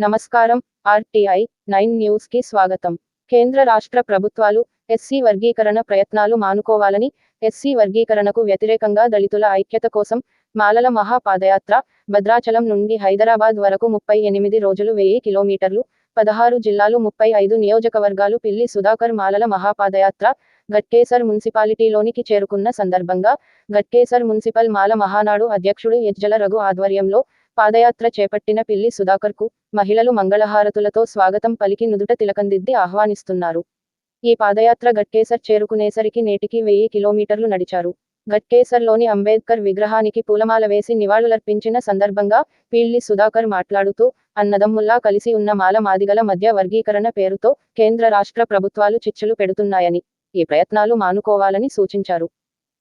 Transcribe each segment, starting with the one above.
నమస్కారం RTI nine న్యూస్కి స్వాగతం. కేంద్ర రాష్ట్ర ప్రభుత్వాలు ఎస్సీ వర్గీకరణ ప్రయత్నాలు మానుకోవాలని ఎస్సీ వర్గీకరణకు వ్యతిరేకంగా దళితుల ఐక్యత కోసం మాలల మహా పాదయాత్ర భద్రాచలం నుండి హైదరాబాద్ వరకు ముప్పై ఎనిమిది రోజులు వెయ్యి కిలోమీటర్లు పదహారు జిల్లాలు ముప్పై ఐదు నియోజకవర్గాలు పిల్లి సుధాకర్ మాలల మహాపాదయాత్ర గట్కేసర్ మున్సిపాలిటీలోనికి చేరుకున్న సందర్భంగా గట్కేసర్ మున్సిపల్ మాల మహానాడు అధ్యక్షుడు ఎజ్జల రఘు ఆధ్వర్యంలో పాదయాత్ర చేపట్టిన పిల్లి సుధాకర్కు మహిళలు మంగళహారతులతో స్వాగతం పలికి నుదుట తిలకందిద్ది ఆహ్వానిస్తున్నారు. ఈ పాదయాత్ర గట్కేసర్ చేరుకునేసరికి నేటికి వెయ్యి కిలోమీటర్లు నడిచారు. గట్కేసర్లోని అంబేద్కర్ విగ్రహానికి పూలమాల వేసి నివాళులర్పించిన సందర్భంగా పిల్లి సుధాకర్ మాట్లాడుతూ అన్నదమ్ముల్లా కలిసి ఉన్న మాల మాదిగల మధ్య వర్గీకరణ పేరుతో కేంద్ర రాష్ట్ర ప్రభుత్వాలు చిచ్చులు పెడుతున్నాయని ఈ ప్రయత్నాలు మానుకోవాలని సూచించారు.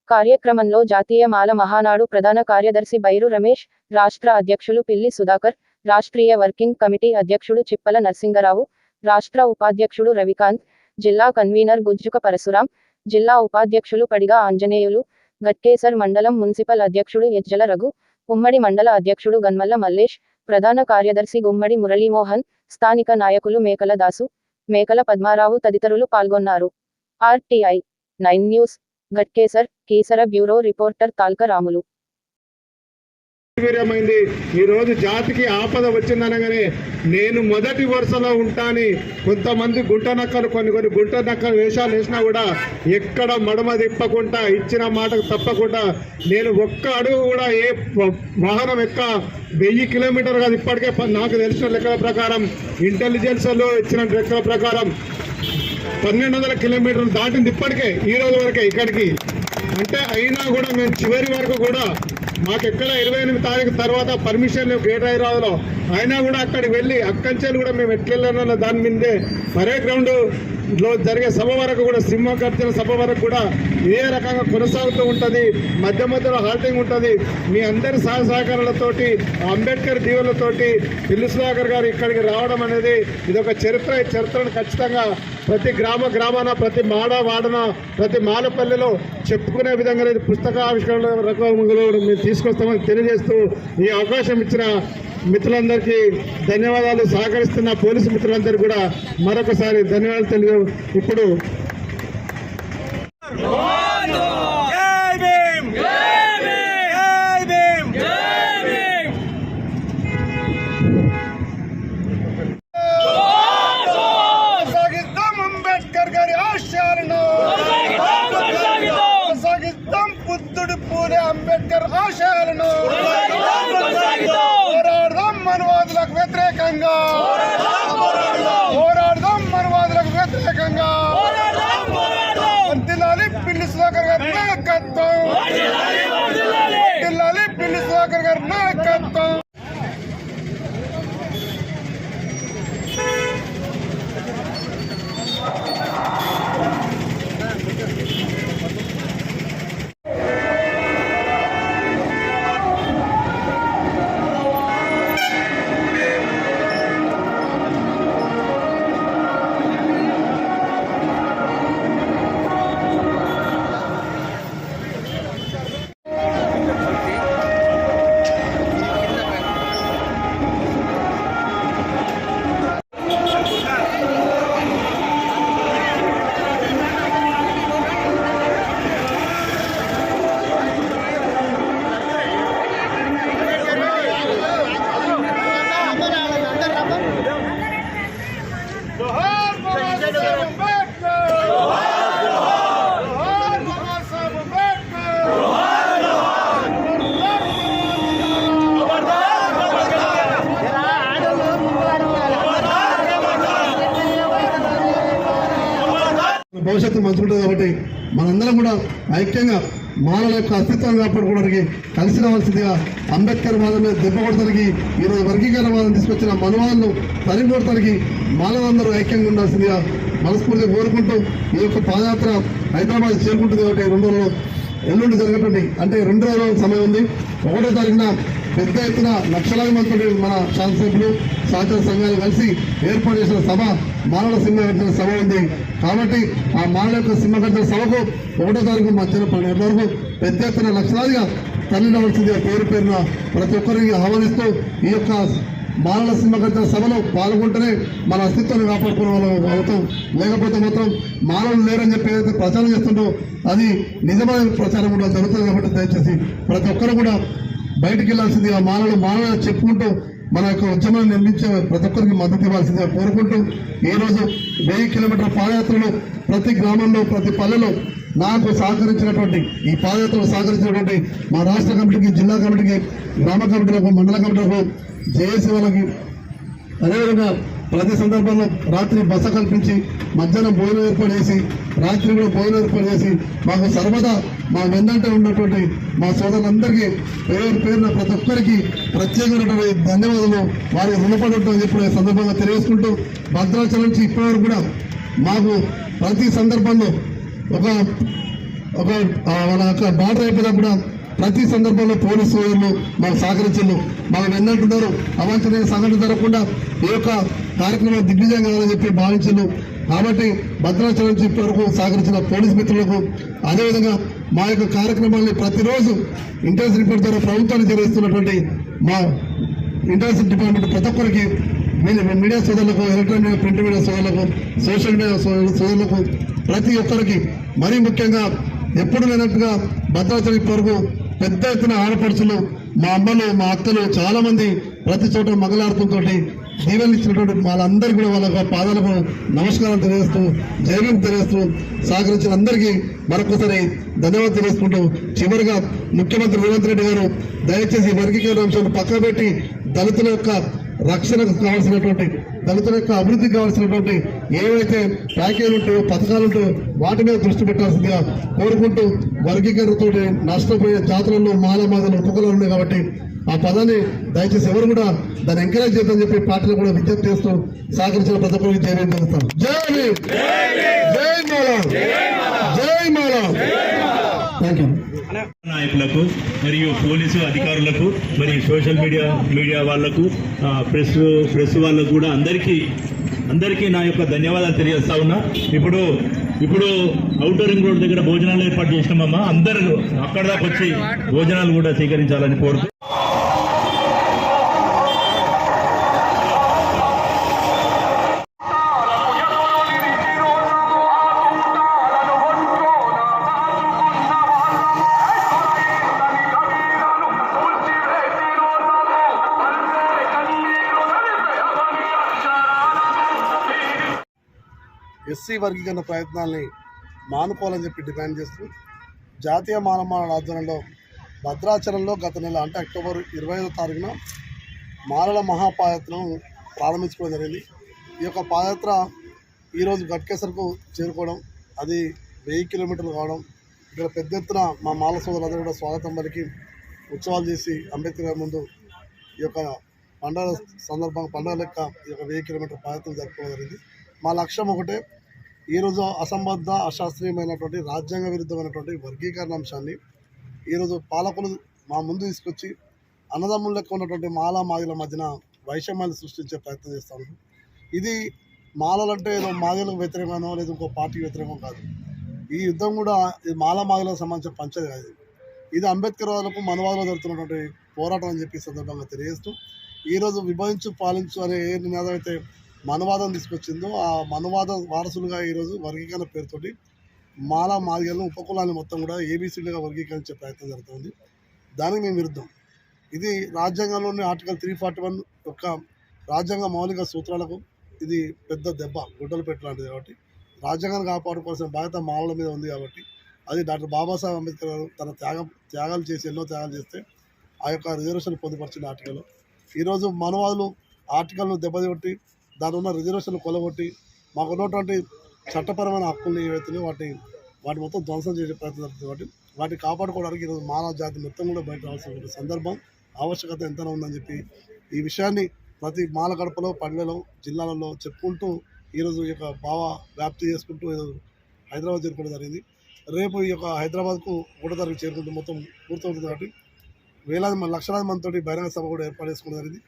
కార్యక్రమంలో జాతీయ మాల మహానాడు ప్రధాన కార్యదర్శి బైరు రమేష్ రాష్ట్ర అధ్యక్షులు పిల్లి సుధాకర్ రాష్ట్రీయ వర్కింగ్ కమిటీ అధ్యక్షుడు చిప్పల నరసింగరావు రాష్ట్ర ఉపాధ్యక్షుడు రవికాంత్ జిల్లా కన్వీనర్ గుజ్జుక పరశురాం జిల్లా ఉపాధ్యక్షులు పడిగా ఆంజనేయులు గట్కేసర్ మండలం మున్సిపల్ అధ్యక్షుడు ఎజ్జల రఘు ఉమ్మడి మండల అధ్యక్షుడు గన్మల్ల మల్లేష్ ప్రధాన కార్యదర్శి గుమ్మడి మురళీమోహన్ స్థానిక నాయకులు మేకల దాసు మేకల పద్మారావు తదితరులు పాల్గొన్నారు. RTI nine news. Ghatkesar కేసర bureau reporter Talka Ramulu వీర్యమైంది ఈ రోజు జాతికి ఆపద వచ్చిందనగానే నేను మొదటి వరుసలో ఉంటాని. కొంతమంది గుంట నక్కలు కొన్ని కొన్ని గుంట నక్కలు వేషాలు వేసినా కూడా ఎక్కడ మడమ తిప్పకుండా ఇచ్చిన మాటకు తప్పకుండా నేను ఒక్క అడుగు కూడా ఏ వాహనం ఎక్క వెయ్యి కిలోమీటర్ కాదు ఇప్పటికే నాకు తెలిసిన లెక్కల ప్రకారం ఇంటెలిజెన్స్లో ఇచ్చిన లెక్కల ప్రకారం పన్నెండు వందల కిలోమీటర్లు దాటింది ఇప్పటికే ఈ రోజు వరకే ఇక్కడికి. అంటే అయినా కూడా మేము చివరి వరకు కూడా మాకు ఎక్కడ ఇరవై ఎనిమిది తారీఖు తర్వాత పర్మిషన్ లేవు గ్రేటర్ హైదరాబాద్లో. అయినా కూడా అక్కడికి వెళ్ళి అక్కంచెలు కూడా మేము ఎట్లెళ్ళాలన్న దాని మీదే పరే గ్రౌండ్లో జరిగే సభ వరకు కూడా సింహగర్జన సభ వరకు కూడా ఇదే రకంగా కొనసాగుతూ ఉంటుంది మధ్య మధ్యలో హాల్టింగ్ ఉంటుంది మీ అందరి సహ సహకారాలతోటి అంబేద్కర్ దీవులతోటి పిల్లి సుధాకర్ గారు ఇక్కడికి రావడం అనేది ఇది ఒక చరిత్ర ఈ చరిత్రను ఖచ్చితంగా ప్రతి గ్రామ గ్రామాన ప్రతి మాడ వాడన ప్రతి మాలపల్లెలో చెప్పుకునే విధంగా పుస్తక ఆవిష్కరణ రకంలో మేము తీసుకొస్తామని తెలియజేస్తూ ఈ అవకాశం ఇచ్చిన మిత్రులందరికీ ధన్యవాదాలు. సహకరిస్తున్న పోలీసు మిత్రులందరికీ కూడా మరొకసారి ధన్యవాదాలు తెలియ ఇప్పుడు భవిష్యత్తు మంచుకుంటుంది కాబట్టి మనందరం కూడా ఐక్యంగా మానవ యొక్క అస్తిత్వం కాపాడుకోవడానికి కలిసి రావాల్సిందిగా అంబేద్కర్ వాదం మీద దెబ్బ కొడతానికి ఈరోజు వర్గీకరణ వాదం తీసుకొచ్చిన మనవాళ్ళను తరిగొడతానికి మానవులందరూ ఐక్యంగా ఉండాల్సిందిగా మనస్ఫూర్తిగా కోరుకుంటూ ఈ యొక్క పాదయాత్ర హైదరాబాద్ చేరుకుంటుంది కాబట్టి రెండు రోజులు ఎల్లుండి జరగటండి అంటే రెండు రోజుల సమయం ఉంది. ఒకటో తారీఖున పెద్ద ఎత్తున లక్షలాది మంది మన శాసనసభ్యులు సహచార సంఘాలు కలిసి ఏర్పాటు చేసిన సభ మానవ సింహగర్జన సభ ఉంది. కాబట్టి ఆ మానవ యొక్క సింహగర్జన సభకు ఒకటో తారీఖు మధ్యాహ్నం పన్నెండు వరకు పెద్ద ఎత్తున లక్షలాదిగా తరలినవలసిందిగా పేరు పేరున ప్రతి ఒక్కరికి ఆహ్వానిస్తూ ఈ యొక్క మానవ సింహగర్జన సభలో పాల్గొంటేనే మన అస్తిత్వాన్ని కాపాడుకునే వాళ్ళం అవుతాం. లేకపోతే మాత్రం మానవులు లేరని చెప్పి ఏదైతే ప్రచారం చేస్తుండో అది నిజమైన ప్రచారం కూడా జరుగుతుంది కాబట్టి దయచేసి ప్రతి ఒక్కరు కూడా బయటికి వెళ్ళాల్సింది ఆ మానవులు మానవ చెప్పుకుంటూ మన యొక్క ఉద్యమం నిర్మించే ప్రతి ఒక్కరికి మద్దతు ఇవ్వాల్సిందిగా కోరుకుంటూ ఈరోజు వెయ్యి కిలోమీటర్ల పాదయాత్రలో ప్రతి గ్రామంలో ప్రతి పల్లెలో నాకు సహకరించినటువంటి ఈ పాదయాత్రలో సహకరించినటువంటి మా రాష్ట్ర కమిటీకి జిల్లా కమిటీకి గ్రామ కమిటీలకు మండల కమిటీలకు జేఏసీ వాళ్ళకి అదేవిధంగా ప్రతి సందర్భంలో రాత్రి బస కల్పించి మధ్యాహ్నం భోజనం ఏర్పాటు చేసి రాత్రి కూడా భోజనం ఏర్పాటు చేసి మాకు సర్వదా మా వెన్నంటే ఉన్నటువంటి మా సోదరులందరికీ పేరు పేరున ప్రతి ఒక్కరికి ప్రత్యేకమైనటువంటి ధన్యవాదాలు వారికి రుణపడి ఉంటామని చెప్పి సందర్భంగా తెలియజేసుకుంటూ భద్రాచలం నుంచి ఇప్పటివరకు కూడా మాకు ప్రతి సందర్భంలో ఒక ఒక వాళ్ళ మన యొక్క బార్డర్ అయిపోయినప్పుడు ప్రతి సందర్భంలో పోలీసు సోదరులు మాకు సహకరించారు మాకు వెన్నంటున్నారు అవాంఛనీయ సంఘటన జరగకుండా ఈ యొక్క కార్యక్రమం దిగ్విజయం కావాలని చెప్పి భావించారు కాబట్టి భద్రాచలం నుంచి వరకు సహకరించిన పోలీస్ మిత్రులకు అదేవిధంగా మా యొక్క కార్యక్రమాన్ని ప్రతిరోజు ఇంటెలిజెన్స్ రిపోర్ట్ ద్వారా ప్రభుత్వాన్ని తెలియజేస్తున్నటువంటి మా ఇంటెలిజెన్స్ డిపార్ట్మెంట్ ప్రతి ఒక్కరికి మీడియా సోదరులకు ఎలక్ట్రానిక్ ప్రింట్ మీడియా సోదరులకు సోషల్ మీడియా సోదరులకు ప్రతి ఒక్కరికి మరీ ముఖ్యంగా ఎప్పుడు లేనట్టుగా భద్రాచలం ఇప్పటివరకు పెద్ద ఎత్తున ఆడపడుచులు మా అమ్మలు మా అక్కలు చాలామంది ప్రతి చోట మగలాడుతుంతో దీవెనలు ఇచ్చినటువంటి వాళ్ళందరికీ కూడా వాళ్ళ పాదాలకు నమస్కారం తెలియజేస్తూ జైవం తెలియజేస్తూ సహకరించిన అందరికీ మరొకసారి ధన్యవాదాలు తెలియజేసుకుంటూ చివరిగా ముఖ్యమంత్రి రేవంత్ రెడ్డి గారు దయచేసి వర్గీకరణ అంశాన్ని పక్కన పెట్టి దళితుల యొక్క రక్షణకు కావాల్సినటువంటి దళితుల యొక్క అభివృద్ధికి కావాల్సినటువంటి ఏవైతే ప్యాకేజీలు ఉంటాయో పథకాలు ఉంటాయో వాటి మీద దృష్టి పెట్టాల్సిందిగా కోరుకుంటూ వర్గీకరణతో నష్టపోయే జాతరలో మాలమాదలు ఉపకులాలు ఉన్నాయి కాబట్టి ఆ పదాన్ని దయచేసి ఎవరు కూడా దాన్ని ఎంకరేజ్ చేద్దని చెప్పి పాటలు కూడా విజ్ఞప్తి చేస్తూ సహకరించిన ప్రతి ఒక్కరికి జై భీమ్ తెలుస్తాం జై భీమ్ జై మాలా! జై మాలా! థ్యాంక్ యూ నాయకులకు మరియు పోలీసు అధికారులకు మరియు సోషల్ మీడియా మీడియా వాళ్ళకు ప్రెస్ ప్రెస్ వాళ్ళకు కూడా అందరికీ అందరికీ నా యొక్క ధన్యవాదాలు తెలియజేస్తా ఉన్నా. ఇప్పుడు ఇప్పుడు అవుటర్ రింగ్ రోడ్ దగ్గర భోజనాలు ఏర్పాటు చేసినామమ్మా. అందరూ అక్కడ దాకా వచ్చి భోజనాలు కూడా స్వీకరించాలని కోరుతూ ఎస్సీ వర్గీకరణ ప్రయత్నాల్ని మానుకోవాలని చెప్పి డిమాండ్ చేస్తూ జాతీయ మానవ ఆధ్వర్యంలో భద్రాచలంలో గత నెల అంటే అక్టోబర్ ఇరవై ఐదో తారీఖున మారల మహాపాదయాత్రను ప్రారంభించుకోవడం జరిగింది. ఈ యొక్క పాదయాత్ర ఈరోజు గట్కేసర్కు చేరుకోవడం అది వెయ్యి కిలోమీటర్లు కావడం ఇక్కడ పెద్ద ఎత్తున మా మాల సోదరులందరూ కూడా స్వాగతం పలికి ఉత్సవాలు చేసి అంబేద్కర్ గారి ముందు ఈ యొక్క పండుగ సందర్భంగా పండుగ లెక్క ఈ యొక్క వెయ్యి కిలోమీటర్ పాదయాత్ర జరుపుకోవడం జరిగింది. మా లక్ష్యం ఒకటే ఈరోజు అసంబద్ధ అశాస్త్రీయమైనటువంటి రాజ్యాంగ విరుద్ధమైనటువంటి వర్గీకరణ అంశాన్ని ఈరోజు పాలకులు మా ముందు తీసుకొచ్చి అన్నదమ్ముల లెక్క ఉన్నటువంటి మాల మాదిల మధ్యన వైషమ్యాలు సృష్టించే ప్రయత్నం చేస్తాను ఇది మాలలంటే ఏదో మాదిలకు వ్యతిరేకమో లేదా ఇంకో పార్టీకి వ్యతిరేకం కాదు ఈ యుద్ధం కూడా ఇది మాల మాదిలకు సంబంధించిన పంచది కాదు ఇది. అంబేద్కర్ వాళ్ళకు మనవాదులు జరుగుతున్నటువంటి పోరాటం అని చెప్పి సందర్భంగా తెలియజేస్తూ ఈరోజు విభజించు పాలించు అనే ఏ నినాదం అయితే మనవాదం తీసుకొచ్చిందో ఆ మనవాద వారసులుగా ఈరోజు వర్గీకరణ పేరుతోటి మాలా మాదిగలను ఉపకులాన్ని మొత్తం కూడా ఏబీసీలుగా వర్గీకరించే ప్రయత్నం జరుగుతుంది. దానికి మేము విరుద్ధం. ఇది రాజ్యాంగంలోని ఆర్టికల్ త్రీ ఫార్టీ వన్ యొక్క రాజ్యాంగ మౌలిక సూత్రాలకు ఇది పెద్ద దెబ్బ గుడ్డలు పెట్టలాంటిది కాబట్టి. రాజ్యాంగాన్ని కాపాడుకోవాల్సిన బాధ్యత మాలల మీద ఉంది కాబట్టి అది డాక్టర్ బాబాసాహెబ్ అంబేద్కర్ గారు తన త్యాగం త్యాగాలు చేసి ఎన్నో త్యాగాలు చేస్తే ఆ యొక్క రిజర్వేషన్ పొందుపరిచిన ఆర్టికల్. ఈరోజు మనవాదులు ఆర్టికల్ను దెబ్బతీకొట్టి దాని ఉన్న రిజర్వేషన్లు కొలగొట్టి మాకు ఉన్నటువంటి చట్టపరమైన హక్కుల్ని ఏవైతున్నాయో వాటిని వాటి మొత్తం ధ్వంసం చేసే ప్రయత్నం జరుగుతుంది కాబట్టి వాటిని కాపాడుకోవడానికి ఈరోజు మానవ జాతి మొత్తం కూడా బయట రావాల్సిన సందర్భం ఆవశ్యకత ఎంతైనా ఉందని చెప్పి ఈ విషయాన్ని ప్రతి మాల గడపలో పల్లెలో జిల్లాలలో చెప్పుకుంటూ ఈరోజు ఈ యొక్క భావ వ్యాప్తి చేసుకుంటూ ఈరోజు హైదరాబాద్ చేరుకోవడం జరిగింది. రేపు ఈ యొక్క హైదరాబాద్కు ఒకటో తారీఖు చేరుకుంటూ మొత్తం పూర్తవుతుంది కాబట్టి వేలాది మంది లక్షలాది మందితోటి బహిరంగ సభ కూడా ఏర్పాటు చేసుకోవడం జరిగింది.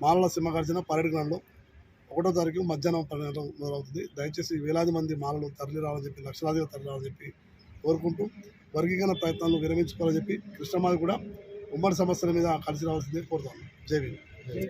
మాలల సింహగార్జున పరేడ్ గ్రౌండ్లో ఒకటో తారీఖు మధ్యాహ్నం పన్నెండు మొదలవుతుంది. దయచేసి వేలాది మంది మాలలు తరలి రావాలని చెప్పి లక్షలాదిగా తరలి రావాలని చెప్పి కోరుకుంటూ వర్గీకరణ ప్రయత్నాలను విరమించుకోవాలని చెప్పి కృష్ణమాది కూడా ఉమ్మడి సమస్యల మీద కలిసి రావాల్సిందే కోరుతాను జై